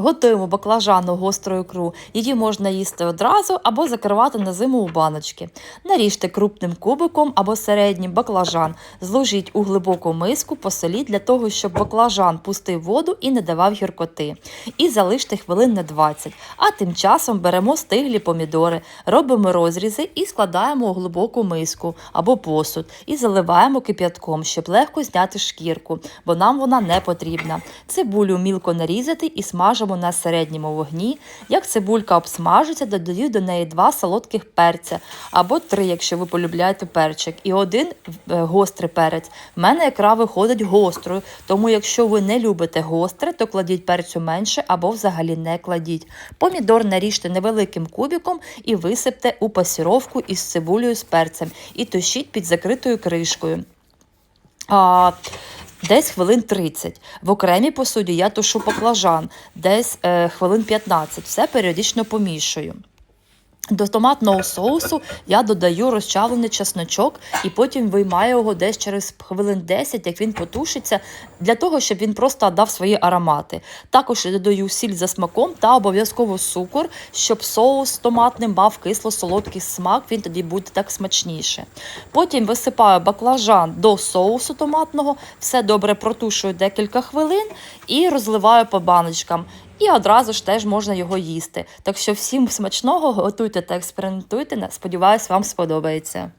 Готуємо баклажану гостру ікру. Її можна їсти одразу або закривати на зиму у баночки. Наріжте крупним кубиком або середнім баклажан. Зложіть у глибоку миску, посоліть для того, щоб баклажан пустив воду і не давав гіркоти. І залиште хвилин на 20. А тим часом беремо стиглі помідори, робимо розрізи і складаємо у глибоку миску або посуд і заливаємо кип'ятком, щоб легко зняти шкірку, бо нам вона не потрібна. Цибулю мілко нарізати і смажимо на середньому вогні. Як цибулька обсмажиться, додаю до неї два солодких перця або три, якщо ви полюбляєте перчик, і один е, гострий перець. В мене ікра виходить гострою, тому якщо ви не любите гостре, то кладіть перцю менше або взагалі не кладіть. Помідор наріжте невеликим кубиком і висипте у пасіровку із цибулею з перцем і тушіть під закритою кришкою. А, Десь хвилин 30. В окремій посуді я тушу баклажан, десь е, хвилин 15. Все періодично помішую. До томатного соусу я додаю розчавлений чесночок і потім виймаю його десь через хвилин 10, як він потушиться, для того, щоб він просто дав свої аромати. Також я додаю сіль за смаком та обов'язково цукор, щоб соус томатний мав кисло-солодкий смак, він тоді буде так смачніше. Потім висипаю баклажан до соусу томатного, все добре протушую декілька хвилин і розливаю по баночкам. І одразу ж теж можна його їсти. Так що всім смачного, готуйте та експериментуйте. Сподіваюсь, вам сподобається.